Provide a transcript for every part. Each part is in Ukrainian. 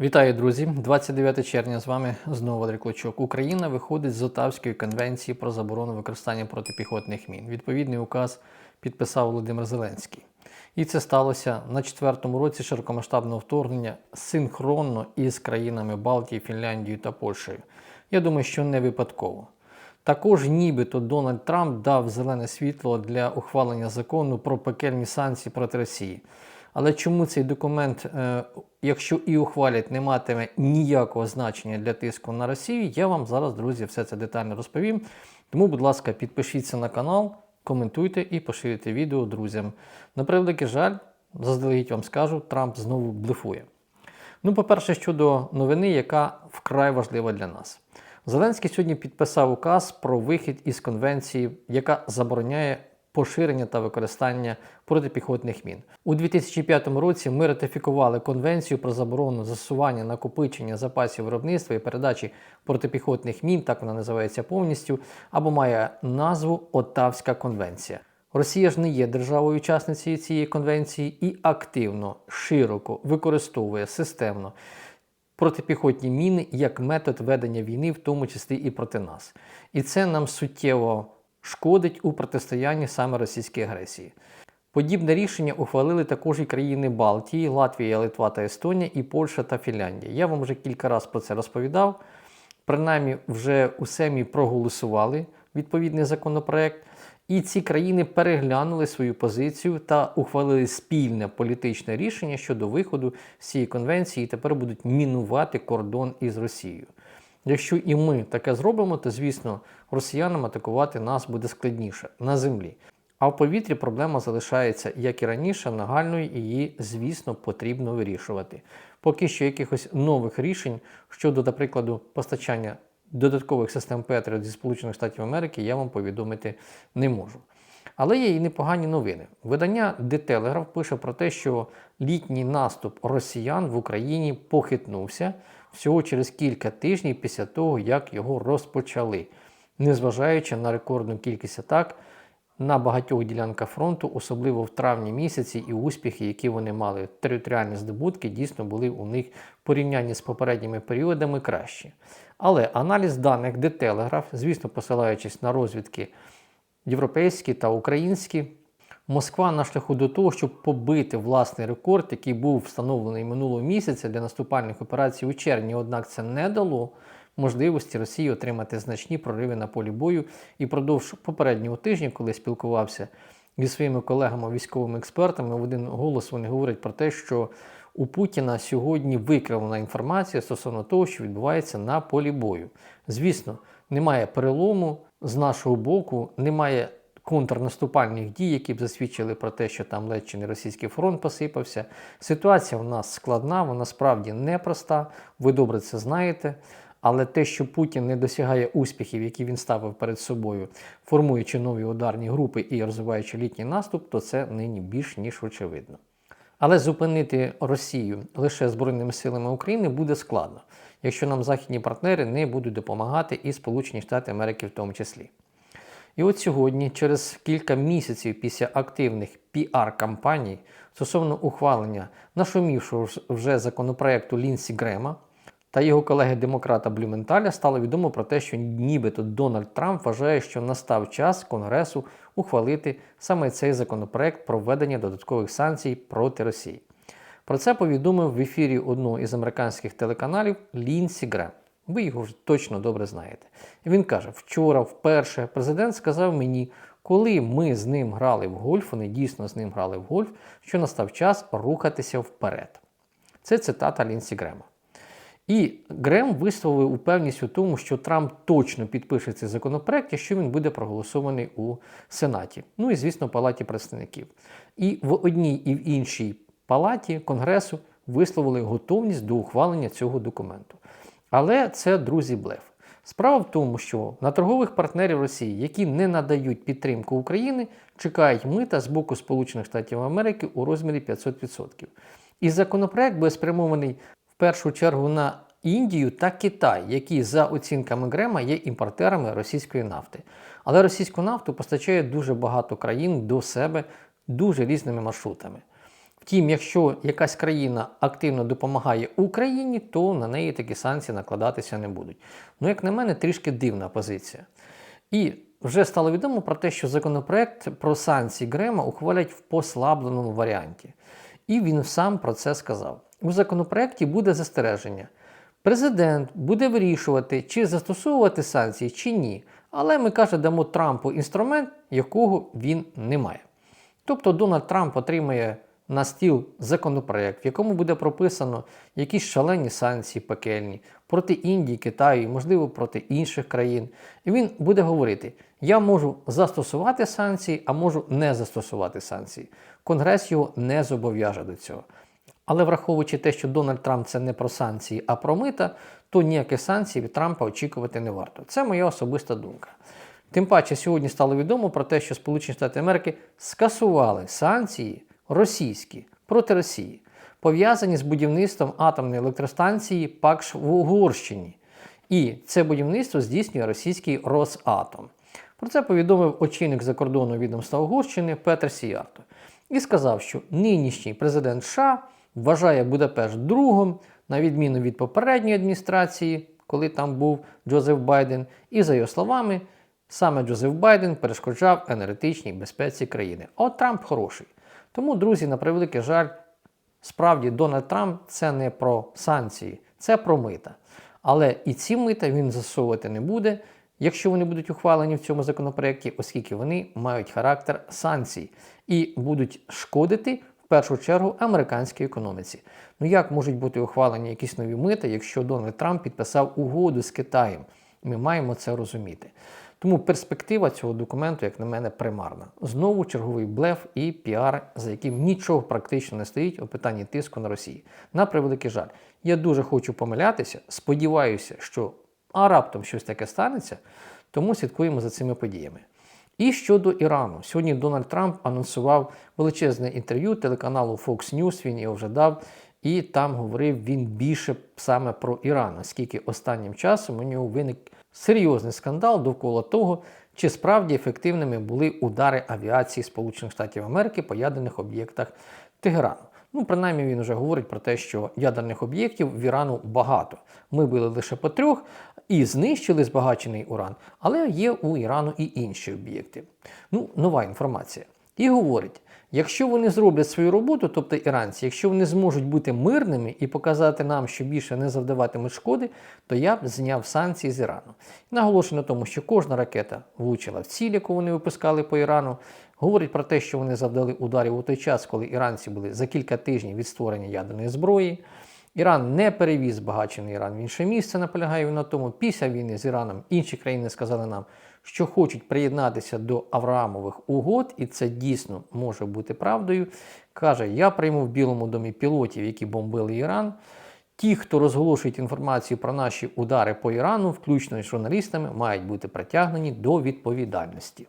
Вітаю, друзі! 29 червня з вами знову Валерій Клочок. Україна виходить з Отавської конвенції про заборону використання протипіхотних мін. Відповідний указ підписав Володимир Зеленський. І це сталося на четвертому році широкомасштабного вторгнення синхронно із країнами Балтії, Фінляндією та Польщею. Я думаю, що не випадково. Також нібито Дональд Трамп дав зелене світло для ухвалення закону про пекельні санкції проти Росії. Але чому цей документ, е, якщо і ухвалять, не матиме ніякого значення для тиску на Росію, я вам зараз, друзі, все це детально розповім. Тому, будь ласка, підпишіться на канал, коментуйте і поширюйте відео друзям. На превеликий жаль, заздалегідь вам скажу, Трамп знову блефує. Ну, по-перше, щодо новини, яка вкрай важлива для нас. Зеленський сьогодні підписав указ про вихід із конвенції, яка забороняє поширення та використання протипіхотних мін. У 2005 році ми ратифікували конвенцію про заборону засування, накопичення запасів виробництва і передачі протипіхотних мін, так вона називається повністю, або має назву Отавська конвенція. Росія ж не є державою-учасницею цієї конвенції і активно, широко використовує системно протипіхотні міни як метод ведення війни, в тому числі і проти нас. І це нам суттєво шкодить у протистоянні саме російській агресії. Подібне рішення ухвалили також і країни Балтії, Латвія, Литва та Естонія, і Польща та Фінляндія. Я вам вже кілька разів про це розповідав. Принаймні, вже у СЕМІ проголосували відповідний законопроект, і ці країни переглянули свою позицію та ухвалили спільне політичне рішення щодо виходу з цієї конвенції і тепер будуть мінувати кордон із Росією. Якщо і ми таке зробимо, то звісно росіянам атакувати нас буде складніше на землі. А в повітрі проблема залишається, як і раніше, нагальною і її, звісно, потрібно вирішувати. Поки що якихось нових рішень щодо, до прикладу, постачання додаткових систем Петріот зі Сполучених Штатів Америки я вам повідомити не можу. Але є і непогані новини. Видання The Telegraph пише про те, що літній наступ росіян в Україні похитнувся всього через кілька тижнів після того, як його розпочали, незважаючи на рекордну кількість атак на багатьох ділянках фронту, особливо в травні місяці, і успіхи, які вони мали. Територіальні здобутки дійсно були у них в порівнянні з попередніми періодами кращі. Але аналіз даних The Telegraph, звісно, посилаючись на розвідки європейські та українські, Москва на шляху до того, щоб побити власний рекорд, який був встановлений минулого місяця для наступальних операцій у червні, однак це не дало можливості Росії отримати значні прориви на полі бою. І продовж попереднього тижня, коли спілкувався зі своїми колегами, військовими експертами, в один голос вони говорять про те, що у Путіна сьогодні викривлена інформація стосовно того, що відбувається на полі бою. Звісно, немає перелому з нашого боку, немає контрнаступальних дій, які б засвідчили про те, що там ледь чи не російський фронт посипався. Ситуація в нас складна, вона справді непроста. Ви добре це знаєте. Але те, що Путін не досягає успіхів, які він ставив перед собою, формуючи нові ударні групи і розвиваючи літній наступ, то це нині більш ніж очевидно. Але зупинити Росію лише Збройними силами України буде складно, якщо нам західні партнери не будуть допомагати і Сполучені Штати Америки в тому числі. І от сьогодні, через кілька місяців після активних піар-кампаній стосовно ухвалення нашумівшого вже законопроекту Лінсі Грема та його колеги-демократа Блюменталя стало відомо про те, що нібито Дональд Трамп вважає, що настав час Конгресу ухвалити саме цей законопроект про введення додаткових санкцій проти Росії. Про це повідомив в ефірі одного із американських телеканалів Лінсі Грем. Ви його точно добре знаєте. Він каже: вчора, вперше, президент сказав мені, коли ми з ним грали в гольф, вони дійсно з ним грали в гольф, що настав час рухатися вперед. Це цитата Лінсі Грема. І Грем висловив упевність у тому, що Трамп точно підпише цей законопроект, якщо він буде проголосований у Сенаті. Ну і, звісно, Палаті представників. І в одній і в іншій палаті Конгресу висловили готовність до ухвалення цього документу. Але це, друзі, блеф. Справа в тому, що на торгових партнерів Росії, які не надають підтримку України, чекають мита з боку Сполучених Штатів Америки у розмірі 500%. І законопроект буде спрямований в першу чергу на Індію та Китай, які за оцінками Грема є імпортерами російської нафти. Але російську нафту постачає дуже багато країн до себе дуже різними маршрутами. Втім, якщо якась країна активно допомагає Україні, то на неї такі санкції накладатися не будуть. Ну, як на мене, трішки дивна позиція. І вже стало відомо про те, що законопроект про санкції Грема ухвалять в послабленому варіанті. І він сам про це сказав. У законопроекті буде застереження. Президент буде вирішувати, чи застосовувати санкції, чи ні. Але ми каже, дамо Трампу інструмент, якого він не має. Тобто Дональд Трамп отримає на стіл законопроект, в якому буде прописано якісь шалені санкції пекельні проти Індії, Китаю, і, можливо, проти інших країн. І він буде говорити: я можу застосувати санкції, а можу не застосувати санкції. Конгрес його не зобов'яже до цього. Але враховуючи те, що Дональд Трамп це не про санкції, а про мита, то ніяких санкцій від Трампа очікувати не варто. Це моя особиста думка. Тим паче, сьогодні стало відомо про те, що Сполучені Штати Америки скасували санкції російські проти Росії, пов'язані з будівництвом атомної електростанції Пакш в Угорщині. І це будівництво здійснює російський Росатом. Про це повідомив очільник закордонного відомства Угорщини Петр Сіярто і сказав, що нинішній президент США вважає Будапешт другом, на відміну від попередньої адміністрації, коли там був Джозеф Байден, і за його словами, саме Джозеф Байден перешкоджав енергетичній безпеці країни. От Трамп хороший. Тому, друзі, на превеликий жаль, справді Дональд Трамп це не про санкції, це про мита. Але і ці мита він засовувати не буде, якщо вони будуть ухвалені в цьому законопроекті, оскільки вони мають характер санкцій і будуть шкодити в першу чергу американській економіці. Ну як можуть бути ухвалені якісь нові мита, якщо Дональд Трамп підписав угоду з Китаєм? Ми маємо це розуміти. Тому перспектива цього документу, як на мене, примарна. Знову черговий блеф і піар, за яким нічого практично не стоїть у питанні тиску на Росії. На превеликий жаль. Я дуже хочу помилятися, сподіваюся, що а раптом щось таке станеться, тому слідкуємо за цими подіями. І щодо Ірану, сьогодні Дональд Трамп анонсував величезне інтерв'ю телеканалу Fox News, він його вже дав, і там говорив він більше саме про Іран, оскільки останнім часом у нього виник серйозний скандал довкола того, чи справді ефективними були удари авіації Сполучених Штатів Америки по ядерних об'єктах Тегерану. Ну, принаймні він вже говорить про те, що ядерних об'єктів в Ірану багато. Ми були лише по трьох і знищили збагачений уран, але є у Ірану і інші об'єкти. Ну, нова інформація. І говорить, якщо вони зроблять свою роботу, тобто іранці, якщо вони зможуть бути мирними і показати нам, що більше не завдаватимуть шкоди, то я б зняв санкції з Ірану. Наголошую на тому, що кожна ракета влучила в ціль, яку вони випускали по Ірану. Говорить про те, що вони завдали ударів у той час, коли іранці були за кілька тижнів від створення ядерної зброї. Іран не перевіз збагачений Іран в інше місце, наполягає на тому. Після війни з Іраном інші країни сказали нам, що хочуть приєднатися до Авраамових угод, і це дійсно може бути правдою. Каже, я прийму в Білому домі пілотів, які бомбили Іран. Ті, хто розголошують інформацію про наші удари по Ірану, включно з журналістами, мають бути притягнені до відповідальності.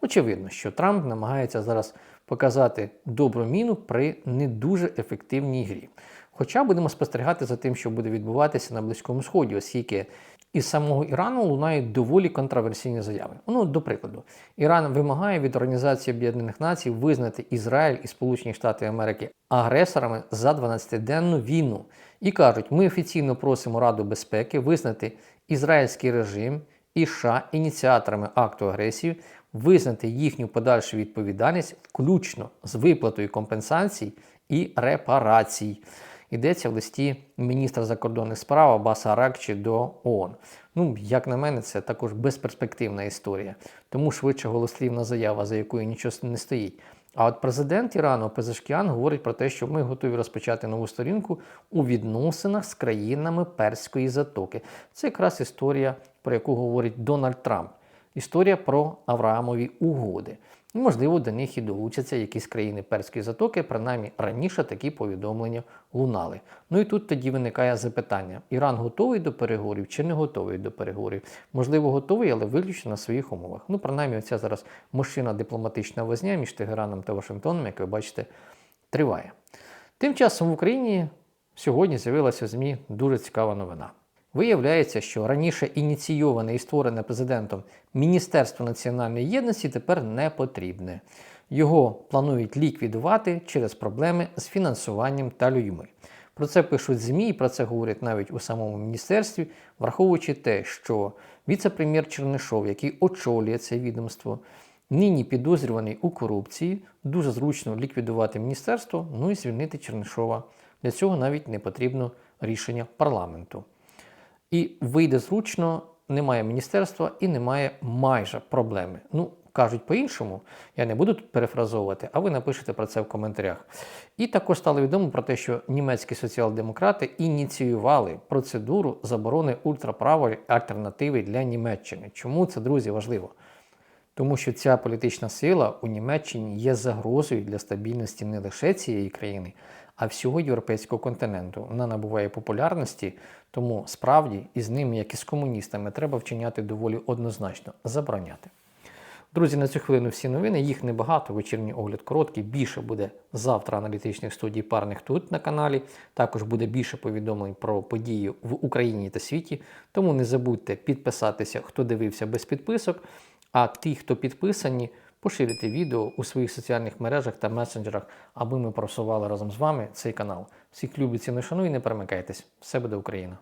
Очевидно, що Трамп намагається зараз показати добру міну при не дуже ефективній грі. Хоча будемо спостерігати за тим, що буде відбуватися на Близькому Сході, оскільки із самого Ірану лунають доволі контроверсійні заяви. Ну, до прикладу, Іран вимагає від Організації Об'єднаних Націй визнати Ізраїль і Сполучені Штати Америки агресорами за 12-денну війну і кажуть, ми офіційно просимо Раду безпеки визнати ізраїльський режим і США ініціаторами акту агресії, визнати їхню подальшу відповідальність, включно з виплатою компенсацій і репарацій. Йдеться в листі міністра закордонних справ Абаса Аракчі до ООН. Ну, як на мене, це також безперспективна історія, тому швидше голослівна заява, за якою нічого не стоїть. А от президент Ірану Пезешкіан говорить про те, що ми готові розпочати нову сторінку у відносинах з країнами Перської затоки. Це якраз історія, про яку говорить Дональд Трамп. Історія про Авраамові угоди. Можливо, до них і долучаться якісь країни Перської затоки, принаймні раніше такі повідомлення лунали. Ну і тут тоді виникає запитання: Іран готовий до переговорів чи не готовий до переговорів? Можливо, готовий, але виключно на своїх умовах. Ну, принаймні, оця зараз машина дипломатична возня між Тегераном та Вашингтоном, як ви бачите, триває. Тим часом в Україні сьогодні з'явилася в ЗМІ дуже цікава новина. Виявляється, що раніше ініційоване і створене президентом Міністерство національної єдності тепер не потрібне. Його планують ліквідувати через проблеми з фінансуванням та людьми. Про це пишуть ЗМІ, і про це говорять навіть у самому міністерстві, враховуючи те, що віце-прем'єр Чернишов, який очолює це відомство, нині підозрюваний у корупції, дуже зручно ліквідувати міністерство, ну і звільнити Чернишова. Для цього навіть не потрібно рішення парламенту. І вийде зручно, немає міністерства і немає майже проблеми. Ну, кажуть по-іншому, я не буду тут перефразовувати, а ви напишете про це в коментарях. І також стало відомо про те, що німецькі соціал-демократи ініціювали процедуру заборони ультраправої альтернативи для Німеччини. Чому це, друзі, важливо? Тому що ця політична сила у Німеччині є загрозою для стабільності не лише цієї країни, а всього європейського континенту. Вона набуває популярності, тому справді із ними, як і з комуністами, треба вчиняти доволі однозначно забороняти. Друзі, на цю хвилину всі новини. Їх небагато. Вечірній огляд короткий. Більше буде завтра аналітичних студій парних тут на каналі. Також буде більше повідомлень про події в Україні та світі. Тому не забудьте підписатися, хто дивився без підписок. А ті, хто підписані, поширюйте відео у своїх соціальних мережах та месенджерах, аби ми просували разом з вами цей канал. Всіх любить, ціную, шануй, не перемикайтесь. Все буде Україна!